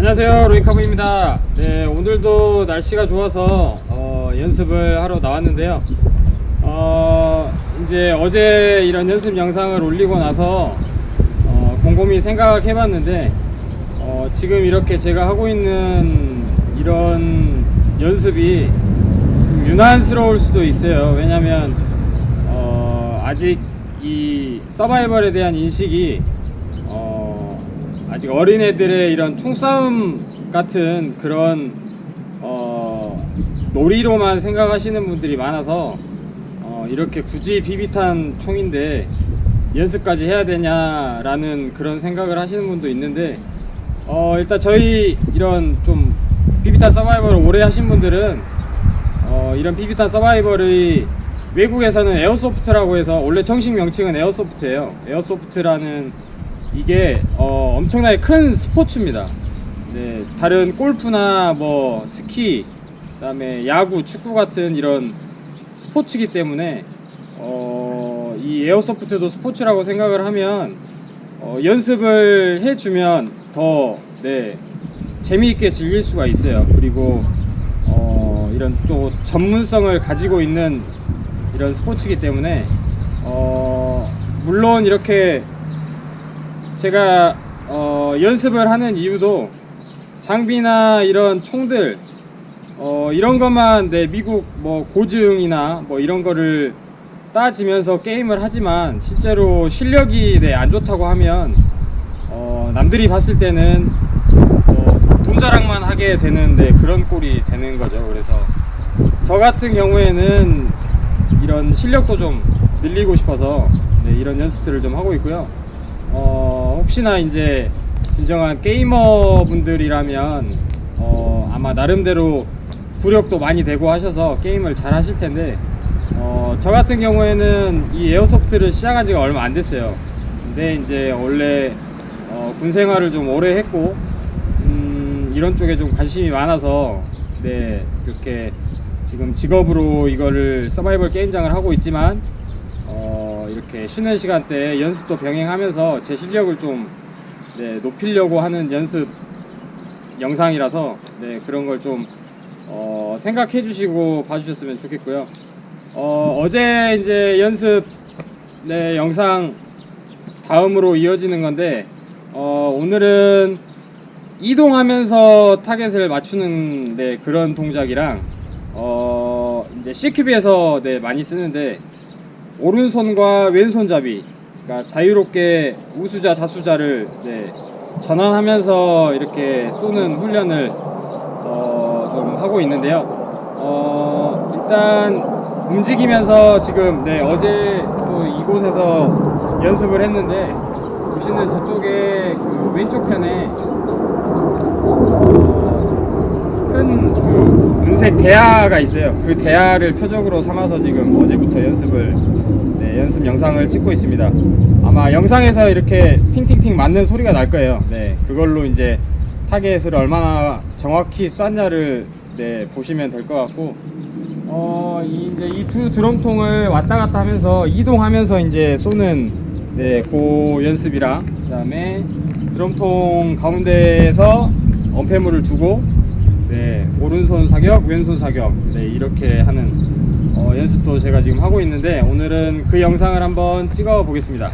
안녕하세요. 로이카브입니다. 네 오늘도 날씨가 좋아서 어, 연습을 하러 나왔는데요. 어, 이제 어제 이런 연습 영상을 올리고 나서 어, 곰곰이 생각해 봤는데 어, 지금 이렇게 제가 하고 있는 이런 연습이 좀 유난스러울 수도 있어요. 왜냐면 어, 아직 이 서바이벌에 대한 인식이 어, 아직 어린애들의 이런 총싸움 같은 그런 어, 놀이로만 생각하시는 분들이 많아서 어, 이렇게 굳이 비비탄 총인데 연습까지 해야 되냐라는 그런 생각을 하시는 분도 있는데 어, 일단 저희 이런 좀 비비탄 서바이벌을 오래 하신 분들은 어, 이런 비비탄 서바이벌의 외국에서는 에어소프트라고 해서 원래 정식 명칭은 에어소프트예요. 에어소프트라는 이게 어, 엄청나게 큰 스포츠입니다. 네, 다른 골프나 뭐 스키, 그다음에 야구, 축구 같은 이런 스포츠이기 때문에 어, 이 에어소프트도 스포츠라고 생각을 하면 어, 연습을 해주면 더 네, 재미있게 즐길 수가 있어요. 그리고 어, 이런 좀 전문성을 가지고 있는 이런 스포츠이기 때문에 어, 물론 이렇게 제가 어, 연습을 하는 이유도 장비나 이런 총들 어, 이런 것만 내 미국 뭐 고증이나 뭐 이런 거를 따지면서 게임을 하지만 실제로 실력이 네, 안 좋다고 하면 어, 남들이 봤을 때는 어, 돈 자랑만 하게 되는데 그런 꼴이 되는 거죠. 그래서 저 같은 경우에는 이런 실력도 좀 늘리고 싶어서 네, 이런 연습들을 좀 하고 있고요. 어, 혹시나 이제 진정한 게이머 분들이라면 어, 아마 나름대로 부력도 많이 되고 하셔서 게임을 잘 하실 텐데 어, 저 같은 경우에는 이 에어소프트를 시작한 지가 얼마 안 됐어요. 근데 이제 원래 어, 군 생활을 좀 오래 했고 음, 이런 쪽에 좀 관심이 많아서 네 이렇게 지금 직업으로 이거를 서바이벌 게임장을 하고 있지만 어, 이렇게 쉬는 시간대에 연습도 병행하면서 제 실력을 좀 네, 높이려고 하는 연습 영상이라서 네, 그런 걸좀 어, 생각해 주시고 봐주셨으면 좋겠고요. 어, 어제 이제 연습 네, 영상 다음으로 이어지는 건데 어, 오늘은 이동하면서 타겟을 맞추는 네, 그런 동작이랑 어, 이제 CQB에서 네, 많이 쓰는데 오른손과 왼손잡이 그러니까 자유롭게 우수자 자수자를 네, 전환하면서 이렇게 쏘는 훈련을 어, 좀 하고 있는데요. 어, 일단 움직이면서 지금 네, 어제 또 이곳에서 연습을 했는데 보시는 저쪽에 그 왼쪽 편에 큰그 은색 대야가 있어요. 그 대야를 표적으로 삼아서 지금 어제부터 연습을 네, 연습 영상을 찍고 있습니다. 아마 영상에서 이렇게 팅팅팅 맞는 소리가 날 거예요. 네, 그걸로 이제 타겟을 얼마나 정확히 쐈냐를 네, 보시면 될 것 같고 어, 이, 이제 이 두 드럼통을 왔다 갔다 하면서 이동하면서 이제 쏘는 네, 그 연습이랑 그다음에 드럼통 가운데에서 엄폐물을 두고 네, 오른손 사격, 왼손 사격 네, 이렇게 하는 어, 연습도 제가 지금 하고 있는데 오늘은 그 영상을 한번 찍어 보겠습니다.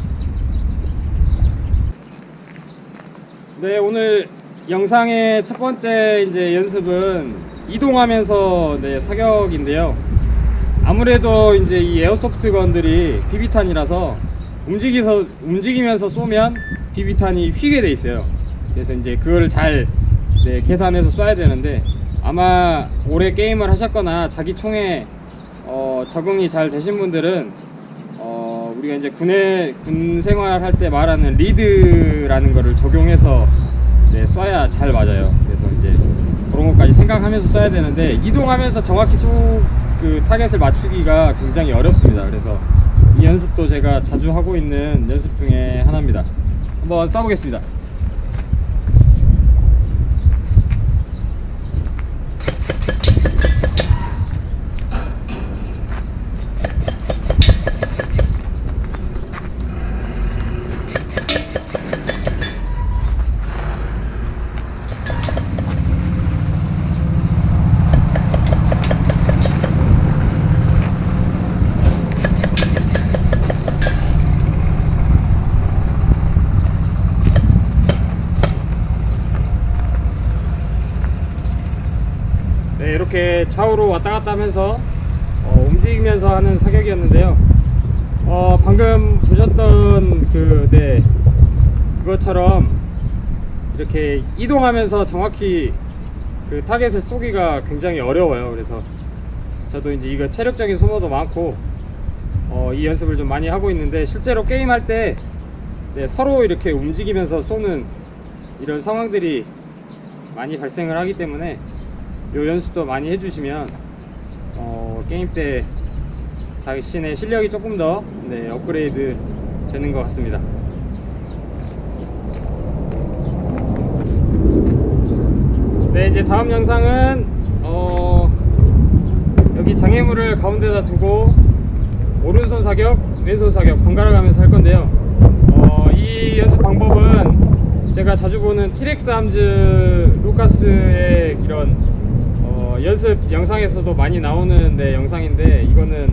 네, 오늘 영상의 첫 번째 이제 연습은 이동하면서 네, 사격인데요. 아무래도 이제 이 에어소프트 건들이 비비탄이라서 움직이서 움직이면서 쏘면 비비탄이 휘게 돼 있어요. 그래서 이제 그거를 잘 네, 계산해서 쏴야 되는데 아마 오래 게임을 하셨거나 자기 총에 어, 적응이 잘 되신 분들은 어, 우리가 이제 군에 군 생활할 때 말하는 리드라는 거를 적용해서 네, 쏴야 잘 맞아요. 그래서 이제 그런 것까지 생각하면서 쏴야 되는데 이동하면서 정확히 쏘 그 타겟을 맞추기가 굉장히 어렵습니다. 그래서 이 연습도 제가 자주 하고 있는 연습 중에 하나입니다. 한번 쏴보겠습니다. 이렇게 좌우로 왔다 갔다 하면서 어, 움직이면서 하는 사격이었는데요. 어, 방금 보셨던 그, 네, 그것처럼 이렇게 이동하면서 정확히 그 타겟을 쏘기가 굉장히 어려워요. 그래서 저도 이제 이거 체력적인 소모도 많고 어, 이 연습을 좀 많이 하고 있는데 실제로 게임할 때 네, 서로 이렇게 움직이면서 쏘는 이런 상황들이 많이 발생을 하기 때문에 이 연습도 많이 해주시면 어, 게임 때 자신의 실력이 조금 더 네, 업그레이드 되는 것 같습니다. 네 이제 다음 영상은 어, 여기 장애물을 가운데다 두고 오른손 사격, 왼손 사격 번갈아 가면서 할 건데요. 어, 이 연습 방법은 제가 자주 보는 티렉스 함즈 루카스의 이런 어, 연습 영상에서도 많이 나오는 네, 영상인데 이거는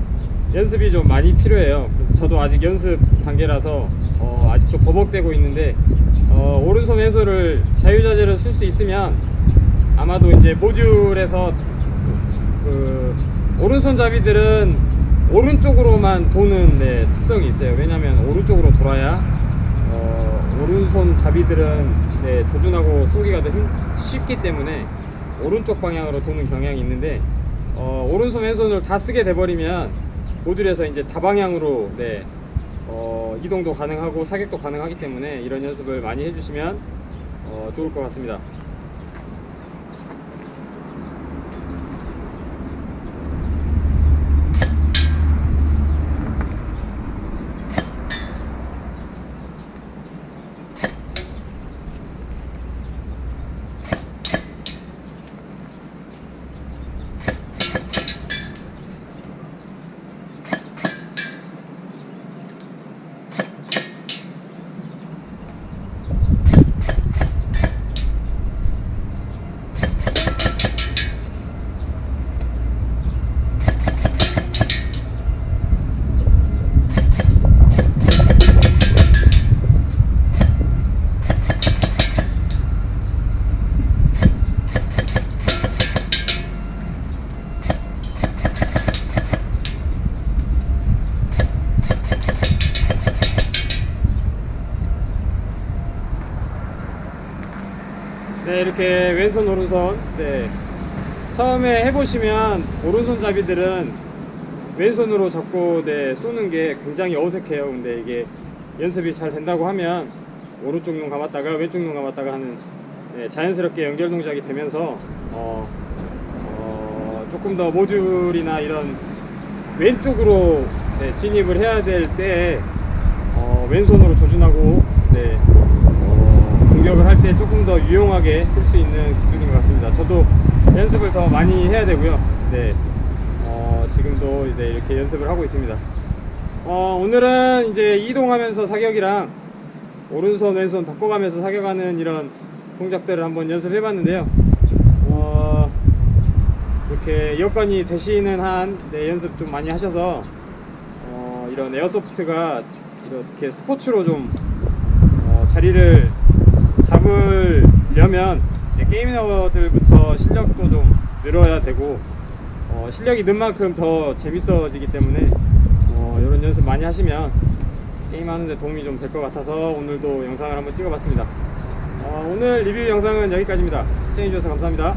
연습이 좀 많이 필요해요. 저도 아직 연습 단계라서 어, 아직도 버벅대고 있는데 어, 오른손 왼손을 자유자재로 쓸 수 있으면 아마도 이제 모듈에서 그 오른손 잡이들은 오른쪽으로만 도는 네, 습성이 있어요. 왜냐하면 오른쪽으로 돌아야 어, 오른손 잡이들은 네, 조준하고 쏘기가 더 힘- 쉽기 때문에 오른쪽 방향으로 도는 경향이 있는데 어, 오른손 왼손을 다 쓰게 돼버리면 모듈에서 이제 다방향으로 네, 어, 이동도 가능하고 사격도 가능하기 때문에 이런 연습을 많이 해주시면 어, 좋을 것 같습니다. 네, 이렇게 왼손 오른손. 네. 처음에 해보시면 오른손 잡이들은 왼손으로 잡고 네, 쏘는 게 굉장히 어색해요. 근데 이게 연습이 잘 된다고 하면 오른쪽 눈 감았다가 왼쪽 눈 감았다가 하는 네, 자연스럽게 연결 동작이 되면서 어, 어, 조금 더 모듈이나 이런 왼쪽으로 네, 진입을 해야 될때 어, 왼손으로 조준하고 네, 어, 공격을 할 때 조금 더 유용하게 쓸 수 있는 기술인 것 같습니다. 저도 연습을 더 많이 해야 되고요. 네, 어, 지금도 네, 이렇게 연습을 하고 있습니다. 어, 오늘은 이제 이동하면서 사격이랑 오른손 왼손 바꿔가면서 사격하는 이런 동작들을 한번 연습해 봤는데요. 어, 이렇게 여건이 되시는 한 네, 연습 좀 많이 하셔서 어, 이런 에어소프트가 이렇게 스포츠로 좀 어, 자리를 잡으려면 이제 게이머들부터 실력도 좀 늘어야 되고 어, 실력이 는 만큼 더 재밌어지기 때문에 어, 이런 연습 많이 하시면 게임하는데 도움이 좀 될 것 같아서 오늘도 영상을 한번 찍어봤습니다. 어, 오늘 리뷰 영상은 여기까지입니다. 시청해주셔서 감사합니다.